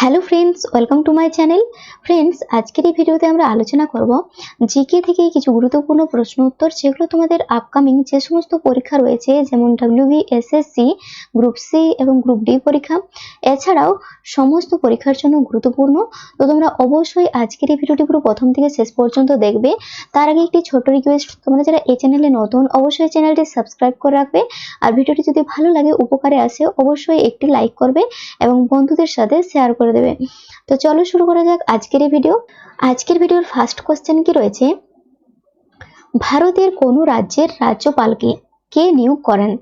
Hello friends welcome to my channel friends আজকের এই ভিডিওতে আমরা আলোচনা করব জিকে থেকে কিছু গুরুত্বপূর্ণ প্রশ্ন উত্তর, যেগুলো তোমাদের আপকামিং যে সমস্ত পরীক্ষা রয়েছে, যেমন ডাব্লিউবি এসএসসি গ্রুপ সি এবং গ্রুপ ডি পরীক্ষা। এছাড়াও সমস্ত পরীক্ষার জন্য গুরুত্বপূর্ণ। তো তোমরা অবশ্যই আজকের এই ভিডিওটি পুরো প্রথম থেকে শেষ পর্যন্ত দেখবে। তার আগে একটি ছোট রিকোয়েস্ট তোমরা যারা এই চ্যানেলে নতুন, অবশ্যই চ্যানেলটি সাবস্ক্রাইব করে রাখবে। আর ভিডিওটি যদি ভালো লাগে, উপকারে আসে, অবশ্যই একটি লাইক করবে এবং বন্ধুদের সাথে শেয়ার করে দেবে। তো চলো শুরু করা যাক আজকের এই ভিডিও আজকের ভিডিওর ফার্স্ট কোশ্চেন কি রয়েছে? ভারতের কোন রাজ্যের রাজ্যপালকে কে নিয়োগ করেন?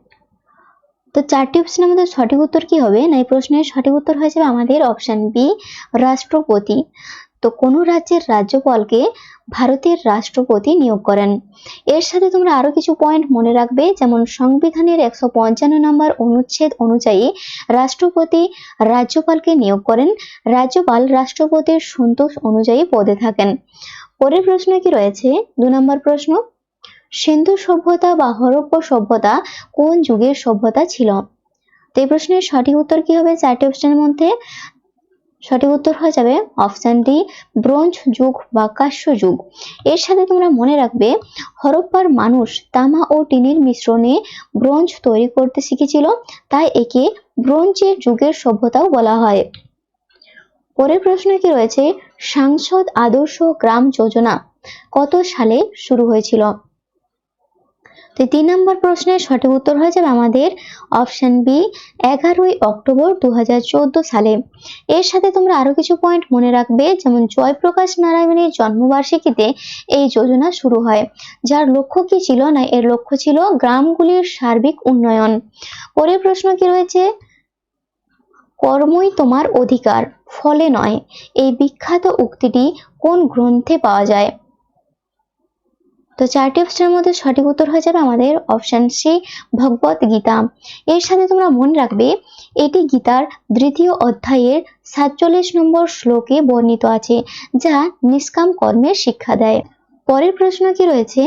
তো চারটি অপশনের মধ্যে সঠিক উত্তর কি হবে? না, এই প্রশ্নের সঠিক উত্তর হয়ে যাবে আমাদের অপশন বি রাষ্ট্রপতি। তো কোন রাজ্যের রাজ্যপালকে ভারতের রাষ্ট্রপতি নিয়োগ করেন। এর সাথে তোমরা আরও কিছু পয়েন্ট মনে রাখবে, যেমন সংবিধানের একশো পঞ্চান্ন নম্বর অনুচ্ছেদ অনুযায়ী রাষ্ট্রপতি রাজ্যপালকে নিয়োগ করেন। রাজ্যপাল রাষ্ট্রপতির সন্তোষ অনুযায়ী পদে থাকেন। পরের প্রশ্ন কি রয়েছে? দু নম্বর প্রশ্ন, সিন্ধু সভ্যতা বা হরপ্প সভ্যতা কোন যুগের সভ্যতা ছিল? তো এই প্রশ্নের সঠিক উত্তর কি হবে চারটি অপশনের মধ্যে? সঠিক উত্তর হয়ে যাবে অপশন ডি ব্রোঞ্জ যুগ বা কাস্য যুগ। এর সাথে তোমরা মনে রাখবে, হরপ্পার মানুষ তামা ও টিনের মিশ্রণে ব্রোঞ্জ তৈরি করতে শিখেছিল, তাই একে ব্রোঞ্জের যুগের সভ্যতাও বলা হয়। পরের প্রশ্ন কি রয়েছে? সাংসদ আদর্শ গ্রাম যোজনা কত সালে শুরু হয়েছিল? তো তিন নম্বর প্রশ্নের সঠিক উত্তর হয়ে যাবে আমাদের অপশন বি এগারোই অক্টোবর দু হাজার চোদ্দ সালে। এর সাথে তোমরা আরও কিছু পয়েন্ট মনে রাখবে, যেমন জয়প্রকাশ নারায়ণের জন্মবার্ষিকীতে এই যোজনা শুরু হয়। যার লক্ষ্য কি ছিল না, এর লক্ষ্য ছিল গ্রামগুলির সার্বিক উন্নয়ন। পরের প্রশ্ন কি রয়েছে? কর্মই তোমার অধিকার, ফলে নয়। এই বিখ্যাত উক্তিটি কোন গ্রন্থে পাওয়া যায়? তো চারটি অপশনের মধ্যে সঠিক উত্তর হয়ে যাবে আমাদের অপশন সি ভগবত গীতা। এর সাথে তোমরা মনে রাখবে, এটি গীতার দ্বিতীয় অধ্যায়ের সাতচল্লিশ নম্বর শ্লোকে বর্ণিত আছে, যা নিষ্কাম কর্মের শিক্ষা দেয়। পরের প্রশ্ন কি রয়েছে?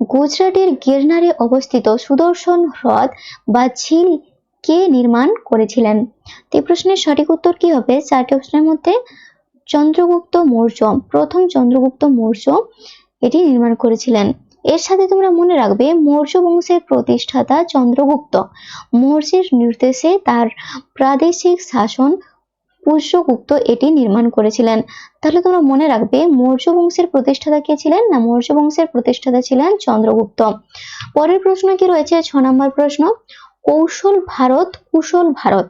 গুজরাটের গিরনারে অবস্থিত সুদর্শন হ্রদ বা ঝিল কে নির্মাণ করেছিলেন? তো প্রশ্নের সঠিক উত্তর কি হবে? চারটি অপশনের মধ্যে চন্দ্রগুপ্ত মৌর্য, প্রথম চন্দ্রগুপ্ত মৌর্য এটি নির্মাণ করেছিলেন। এর সাথে তোমরা মনে রাখবে, মৌর্য বংশের প্রতিষ্ঠাতা চন্দ্রগুপ্ত। মৌর্যের নির্দেশে তার প্রাদেশিক শাসন পুষ্যগুপ্ত এটি নির্মাণ করেছিলেন। তাহলে তোমরা মনে রাখবে, মৌর্য বংশের প্রতিষ্ঠাতা কে ছিলেন না মৌর্য বংশের প্রতিষ্ঠাতা ছিলেন চন্দ্রগুপ্ত? পরের প্রশ্ন কি রয়েছে? ছ নম্বর প্রশ্ন, কৌশল ভারত, কুশল ভারত।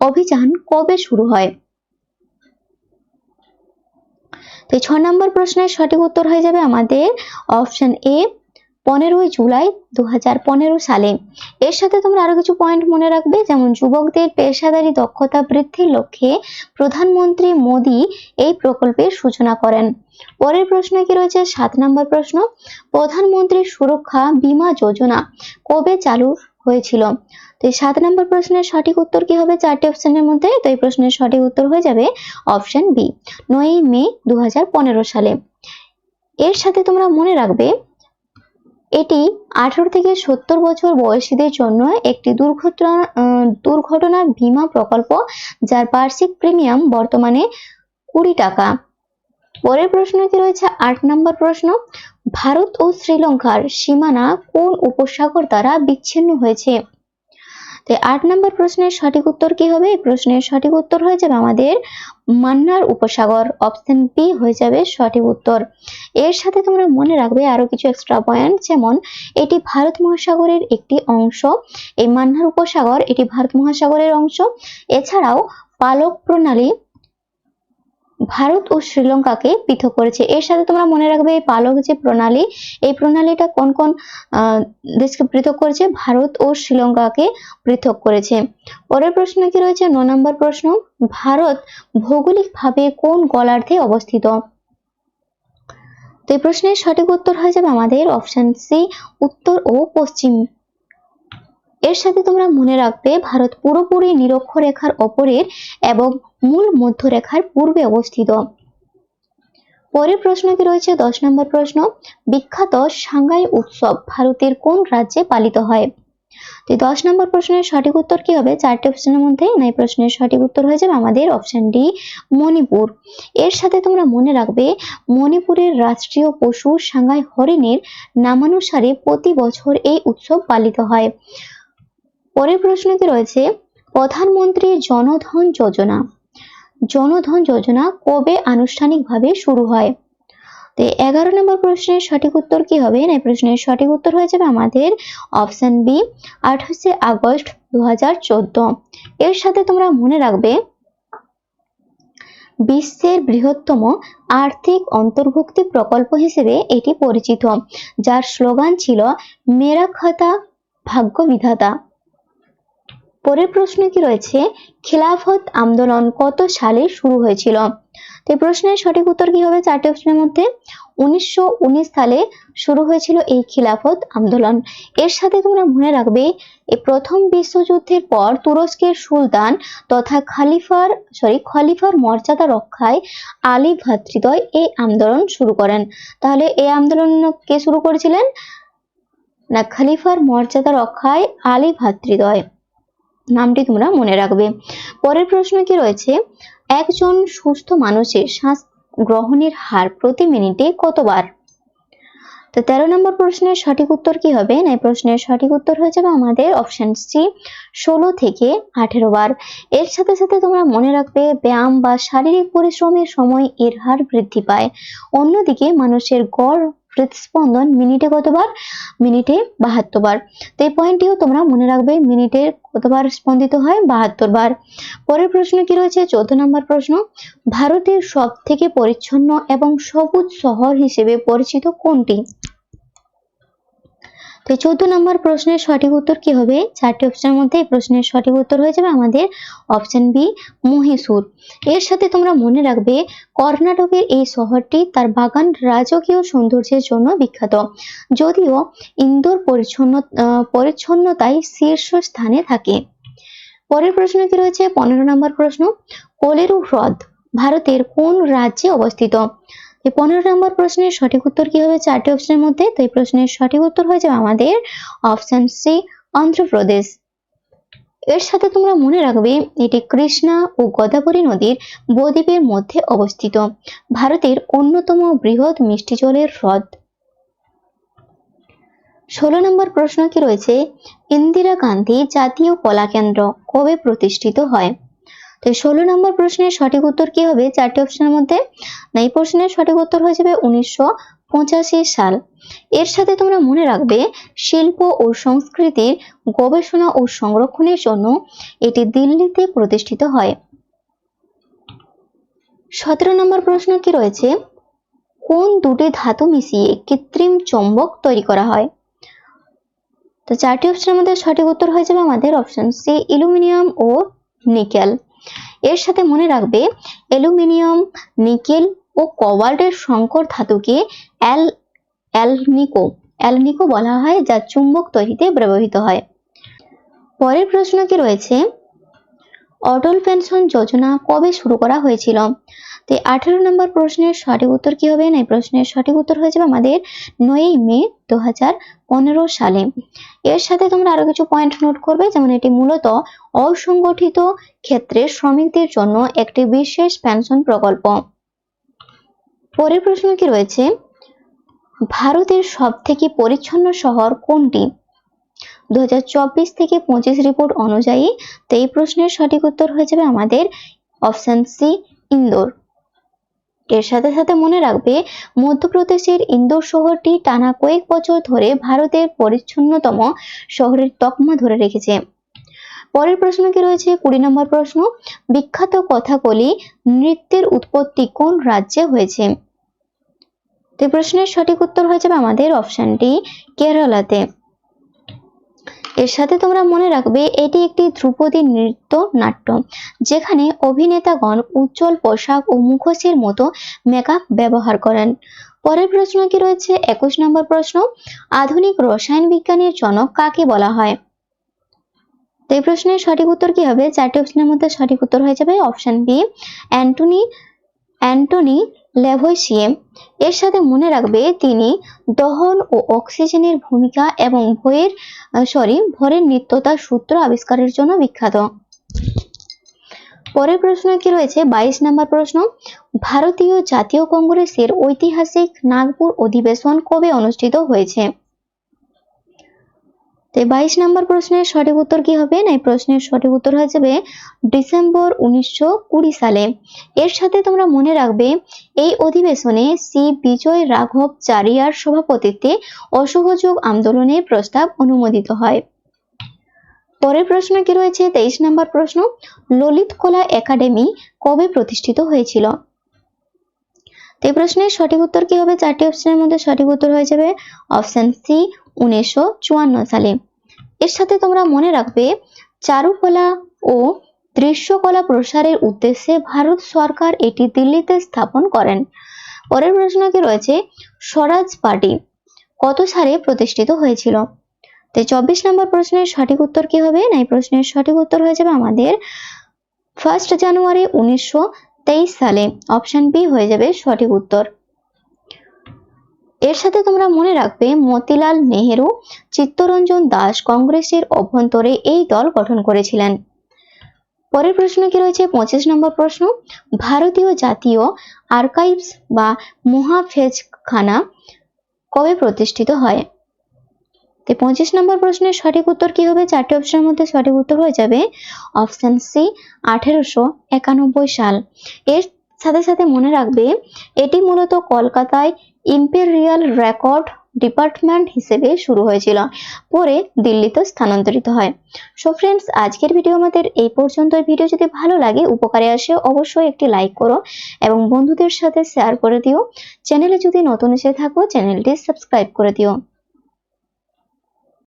অভিযান কবে শুরু হয়? তো ছ নম্বর প্রশ্নের সঠিক উত্তর হয়ে যাবে আমাদের অপশন এ পনেরোই জুলাই দু সালে। এর সাথে তোমরা আরও কিছু পয়েন্ট মনে রাখবে, যেমন যুবকদের পেশাদারি দক্ষতা বৃদ্ধির লক্ষ্যে প্রধানমন্ত্রী মোদী এই প্রকল্পের সূচনা করেন। পরের প্রশ্ন কি রয়েছে? সাত নম্বর প্রশ্ন প্রধানমন্ত্রী সুরক্ষা বীমা যোজনা কবে চালু হয়েছিল? তো এই সাত নম্বর প্রশ্নের সঠিক উত্তর কি হবে? চারটি অপশনের মধ্যে। তো এই প্রশ্নের সঠিক উত্তর হয়ে যাবে অপশন বি নয়ই মে দু হাজার পনেরো সালে। এর সাথে তোমরা মনে রাখবে, এটি আঠারো থেকে সত্তর বছর বয়সীদের জন্য একটি দুর্ঘটনা দুর্ঘটনা বীমা প্রকল্প, যার বার্ষিক প্রিমিয়াম বর্তমানে কুড়ি টাকা। পরের প্রশ্ন কি রয়েছে আট নম্বর প্রশ্ন, ভারত ও শ্রীলঙ্কার সীমানা কোন উপসাগর দ্বারা বিচ্ছিন্ন হয়েছে? তো আট নম্বর প্রশ্নের সঠিক উত্তর কি হবে? এই প্রশ্নের সঠিক উত্তর হয়ে যাবে আমাদের মান্নার উপসাগর। অপশন বি হয়ে যাবে সঠিক উত্তর। এর সাথে তোমরা মনে রাখবে আরও কিছু এক্সট্রা পয়েন্ট যেমন এটি ভারত মহাসাগরের একটি অংশ, এই মান্নার উপসাগর এটি ভারত মহাসাগরের অংশ। এছাড়াও পালক প্রণালী ভারত ও শ্রীলঙ্কাকে পৃথক করেছে। এর সাথে তোমরা মনে রাখবে এই পালক যে প্রণালী, এই প্রণালীটা কোন কোন দেশকে পৃথক করেছে? ভারত ও শ্রীলঙ্কাকে পৃথক করেছে। পরের প্রশ্ন কি রয়েছে? ন নম্বর প্রশ্ন, ভারত ভৌগোলিকভাবে কোন গলার্ধে অবস্থিত? তো এই প্রশ্নের সঠিক উত্তর হয়ে যাবে আমাদের অপশন সি উত্তর ও পশ্চিম। এর সাথে তোমরা মনে রাখবে, ভারত পুরোপুরি নিরক্ষরেখার ওপরের এবং মূল মধ্যরেখার পূর্বে অবস্থিত। পরের প্রশ্ন কি রয়েছে দশ নম্বর প্রশ্ন, বিখ্যাত সাংহাই উৎসব ভারতের কোন রাজ্যে পালিত হয়? তো দশ নম্বর প্রশ্নের সঠিক উত্তর কি হবে? চারটি অপশনের মধ্যে এই প্রশ্নের সঠিক উত্তর হয়ে যাবে আমাদের অপশন ডি মণিপুর। এর সাথে তোমরা মনে রাখবে, মণিপুরের রাষ্ট্রীয় পশু সাঙ্গাই হরিণের নামানুসারে প্রতি বছর এই উৎসব পালিত হয়। পরের প্রশ্নটি রয়েছে, প্রধানমন্ত্রী জনধন যোজনা। জনধন যোজনা কবে আনুষ্ঠানিকভাবে শুরু হয়? তো এগারো নম্বর প্রশ্নের সঠিক উত্তর কি হবে? না প্রশ্নের সঠিক উত্তর হয়ে যাবে আমাদের অপশন বি আঠাশে আগস্ট দু হাজার চোদ্দ। এর সাথে তোমরা মনে রাখবে, বিশ্বের বৃহত্তম আর্থিক অন্তর্ভুক্তি প্রকল্প হিসেবে এটি পরিচিত। যার স্লোগান ছিল, মেরা খাতা ভাগ্য বিধাতা। পরের প্রশ্ন কি রয়েছে? খিলাফত আন্দোলন কত সালে শুরু হয়েছিল? তো এই প্রশ্নের সঠিক উত্তর কি হবে চারটি অপশনের মধ্যে? উনিশশো উনিশ সালে শুরু হয়েছিল এই খিলাফত আন্দোলন। এর সাথে তোমরা মনে রাখবে, এই প্রথম বিশ্বযুদ্ধের পর তুরস্কের সুলতান তথা খালিফার সরি খলিফার মর্যাদা রক্ষায় আলী ভ্রাতৃদ্বয় এই আন্দোলন শুরু করেন। তাহলে এই আন্দোলন কে শুরু করেছিলেন? না, খলিফার মর্যাদা রক্ষায় আলী ভ্রাতৃদ্বয় নামটি তোমরা মনে রাখবে। পরের প্রশ্ন কি রয়েছে? একজন সুস্থ মানুষের শ্বাস গ্রহণের হার প্রতি মিনিটে কতবার? তো তেরো নম্বর প্রশ্নের সঠিক উত্তর কি হবে? না, এই প্রশ্নের সঠিক উত্তর হয়ে যাবে আমাদের অপশন সি ষোলো থেকে আঠেরো বার। এর সাথে সাথে তোমরা মনে রাখবে, ব্যায়াম বা শারীরিক পরিশ্রমের সময় এর হার বৃদ্ধি পায়। অন্যদিকে মানুষের গড় হৃদস্পন্দন মিনিটে কতবার? মিনিটে বাহাত্তর বার। তো এই পয়েন্টটিও তোমরা মনে রাখবে, মিনিটে কতবার স্পন্দিত হয়? বাহাত্তর বার। পরের প্রশ্ন কি রয়েছে? চৌদ্দ নম্বর প্রশ্ন। ভারতের সব থেকে পরিচ্ছন্ন এবং সবুজ শহর হিসেবে পরিচিত কোনটি? তো চোদ্দ নম্বর প্রশ্নের সঠিক উত্তর কি হবে? চারটি অপশনের মধ্যে এই প্রশ্নের সঠিক উত্তর হয়ে যাবে আমাদের অপশন বি মহীশূর। এর সাথে তোমরা মনে রাখবে, কর্ণাটকের এই শহরটি তার বাগান রাজকীয় সৌন্দর্যের জন্য বিখ্যাত। যদিও ইন্দোর পরিচ্ছন্ন পরিচ্ছন্নতায় শীর্ষ স্থানে থাকে। পরের প্রশ্ন কি রয়েছে? পনেরো নম্বর প্রশ্ন, কোলেরু হ্রদ, ভারতের কোন রাজ্যে অবস্থিত? এই পনেরো নম্বর প্রশ্নের সঠিক উত্তর কি হবে? চারটি অপশনের মধ্যে। তো এই প্রশ্নের সঠিক উত্তর হয়ে যাবে আমাদের অপশন সি অন্ধ্রপ্রদেশ। এর সাথে তোমরা মনে রাখবে, এটি কৃষ্ণা ও গোদাবরী নদীর বদ্বীপের মধ্যে অবস্থিত। ভারতের অন্যতম বৃহৎ মিষ্টি জলের হ্রদ। ষোলো নম্বর প্রশ্ন কি রয়েছে? ইন্দিরা গান্ধী জাতীয় কলা কেন্দ্র কবে প্রতিষ্ঠিত হয়? তো ষোলো নম্বর প্রশ্নের সঠিক উত্তর কি হবে? চারটি অপশনের মধ্যে না, এই প্রশ্নের সঠিক উত্তর হয়ে যাবে উনিশশো পঁচাশি সাল। এর সাথে তোমরা মনে রাখবে, শিল্প ও সংস্কৃতির গবেষণা ও সংরক্ষণের জন্য এটি দিল্লিতে প্রতিষ্ঠিত হয়। সতেরো নম্বর প্রশ্ন কি রয়েছে? কোন দুটি ধাতু মিশিয়ে কৃত্রিম চৌম্বক তৈরি করা হয়? তো চারটি অপশনের মধ্যে সঠিক উত্তর হয়ে যাবে আমাদের অপশন সি অ্যালুমিনিয়াম ও নিকেল এর সাথে মনে রাখবে, অ্যালুমিনিয়াম, নিকেল ও কোবাল্টের সংকর ধাতুকে অ্যাল, অ্যালনিকো অ্যালনিকো বলা হয় যা চুম্বক তৈরিতে ব্যবহৃত হয়। পরের প্রশ্ন কি রয়েছে অটল পেনশন যোজনা কবে শুরু করা হয়েছিল? তো আঠেরো নম্বর প্রশ্নের সঠিক উত্তর কি হবে? না, এই প্রশ্নের সঠিক উত্তর হয়ে যাবে আমাদের নয়ই মে দু পনেরো সালে। এর সাথে তোমরা আরও কিছু পয়েন্ট নোট করবে, যেমন এটি মূলত অসংগঠিত ক্ষেত্রে শ্রমিকদের জন্য একটি বিশেষ পেনশন প্রকল্প। পরের প্রশ্ন কি রয়েছে? ভারতের সব থেকে পরিচ্ছন্ন শহর কোনটি? দু হাজার চব্বিশ থেকে পঁচিশ রিপোর্ট অনুযায়ী, তো এই প্রশ্নের সঠিক উত্তর হয়ে যাবে আমাদের অপশন সি ইন্দোর। এর সাথে সাথে মনে রাখবে, মধ্যপ্রদেশের ইন্দোর শহরটি টানা কয়েক বছর ধরে ভারতের পরিচ্ছন্নতম শহরের তকমা ধরে রেখেছে। পরের প্রশ্ন কি রয়েছে? কুড়ি নম্বর প্রশ্ন, বিখ্যাত কথাকলি, নৃত্যের উৎপত্তি কোন রাজ্যে হয়েছে? প্রশ্নের সঠিক উত্তর হয়ে যাবে আমাদের অপশনটি কেরালাতে। এর সাথে তোমরা মনে রাখবে, এটি একটি ধ্রুপদী নৃত্য নাট্য যেখানে অভিনেতাগণ উজ্জ্বল পোশাক ও মুখোশের মতো মেকআপ ব্যবহার করেন। পরের প্রশ্ন কি রয়েছে? একুশ নম্বর প্রশ্ন, আধুনিক রসায়ন বিজ্ঞানের জনক কাকে বলা হয়? তো এই প্রশ্নের সঠিক উত্তর কি হবে? চারটি অপশনের মধ্যে সঠিক উত্তর হয়ে যাবে option B, Antoine Antoine Lavoisier এর সাথে মনে রাখবে তিনি দহন ও অক্সিজেনের ভূমিকা এবং ভয়ের সরি ভরের নিত্যতার সূত্র আবিষ্কারের জন্য বিখ্যাত। পরের প্রশ্ন কি রয়েছে? বাইশ নম্বর প্রশ্ন। ভারতীয় জাতীয় কংগ্রেসের ঐতিহাসিক নাগপুর অধিবেশন কবে অনুষ্ঠিত হয়েছে? তো বাইশ নম্বর প্রশ্নের সঠিক উত্তর কি হবে? না, এই প্রশ্নের সঠিক উত্তর হয়ে যাবে ডিসেম্বর উনিশশো কুড়ি সালে। এর সাথে তোমরা মনে রাখবে, এই অধিবেশনে সি বিজয় রাঘব চারিয়ার সভাপতিত্বে অসহযোগ আন্দোলনের প্রস্তাব অনুমোদিত হয়। পরের প্রশ্ন কি রয়েছে? তেইশ নম্বর প্রশ্ন, ললিত কলা একাডেমি কবে প্রতিষ্ঠিত হয়েছিল? এই প্রশ্নের সঠিক উত্তর কি হবে? চারটি অপশনের মধ্যে সঠিক উত্তর হয়ে যাবে অপশন সি, উনিশশো চুয়ান্ন সালে। এর সাথে তোমরা মনে রাখবে, চারুকলা ও দৃশ্যকলা প্রসারের উদ্দেশ্যে ভারত সরকার এটি দিল্লিতে স্থাপন করেন। পরের প্রশ্ন কি রয়েছে, স্বরাজ পার্টি কত সালে প্রতিষ্ঠিত হয়েছিল? তো চব্বিশ নম্বর প্রশ্নের সঠিক উত্তর কি হবে? না, এই প্রশ্নের সঠিক উত্তর হয়ে যাবে আমাদের ফার্স্ট জানুয়ারি উনিশশো তেইশ সালে। অপশন বি হয়ে যাবে সঠিক উত্তর। এর সাথে তোমরা মনে রাখবে, মতিলাল নেহেরু, চিত্তরঞ্জন দাস কংগ্রেসের অভ্যন্তরে এই দল গঠন করেছিলেন। পরের প্রশ্ন কি রয়েছে? পঁচিশ নম্বর প্রশ্ন। ভারতীয় জাতীয় আর্কাইভস বা মহাফেজখানা কবে প্রতিষ্ঠিত হয়? তো পঁচিশ নম্বর প্রশ্নের সঠিক উত্তর কি হবে? চারটি অপশনের মধ্যে সঠিক উত্তর হয়ে যাবে অপশন সি, আঠেরোশো একানব্বই সাল। এর সাথে সাথে মনে রাখবে, এটি মূলত কলকাতায় ইম্পেরিয়াল রেকর্ড ডিপার্টমেন্ট হিসেবে শুরু হয়েছিল, পরে দিল্লিতে স্থানান্তরিত হয়। সো ফ্রেন্ডস আজকের ভিডিও আমাদের এই পর্যন্ত ভিডিও যদি ভালো লাগে, উপকারে আসে, অবশ্যই একটি লাইক করো এবং বন্ধুদের সাথে শেয়ার করে দিও। চ্যানেলে যদি নতুন এসে থাকো চ্যানেলটি সাবস্ক্রাইব করে দিও।